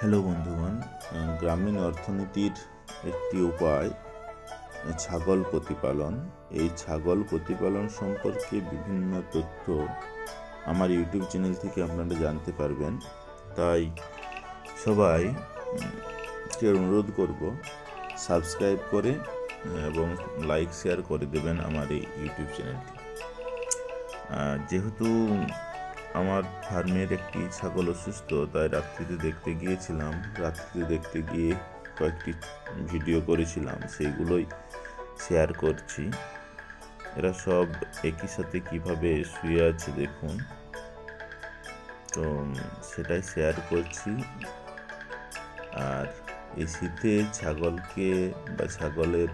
Hello বন্ধুগণ গ্রামীণ অর্থনীতির একটি উপায়, ছাগল প্রতিপালন। এই ছাগল প্রতিপালন সম্পর্কে বিভিন্ন তথ্য আমার ইউটিউব চ্যানেল থেকে আপনারা জানতে পারবেন। তাই সবাই অনুরোধ করব, সাবস্ক্রাইব করে, এবং লাইক, শেয়ার করে দেবেন আমার এই ইউটিউব চ্যানেলটি। যেহেতু আমার ফার্মের একটি ছাগল অসুস্থ তাই রাত্রিতে দেখতে গিয়েছিলাম। রাত্রিতে দেখতে গিয়ে কয়েকটি ভিডিও করেছিলাম, সেইগুলোই শেয়ার করছি। এরা সব একই সাথে কীভাবে শুয়ে আছে দেখুন। তো, সেটাই শেয়ার করছি। আর এই শীতে ছাগলকে বা ছাগলের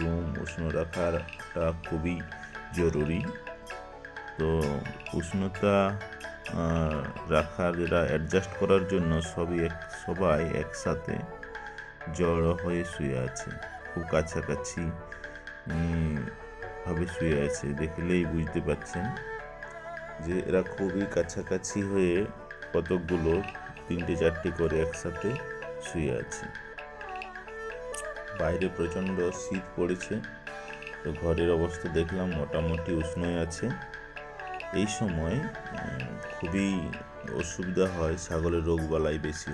রুম উষ্ণ রাখাটা খুবই জরুরি। তো উষ্ণতা রাখার এরা অ্যাডজাস্ট করার জন্য সবই এক, সবাই একসাথে জড়ো হয়ে শুয়ে আছে। খুব কাছাকাছি ভাবে শুয়ে আছে, দেখলেই বুঝতে পারছেন যে এরা খুবই কাছাকাছি হয়ে কতকগুলো তিনটে, চারটে করে একসাথে শুয়ে আছে। বাইরে প্রচণ্ড শীত পড়েছে, তো ঘরের অবস্থা দেখলাম মোটামুটি উষ্ণই আছে। এই সময় খুবই অসুবিধা হয় ছাগলের রোগ বালাই বেশি।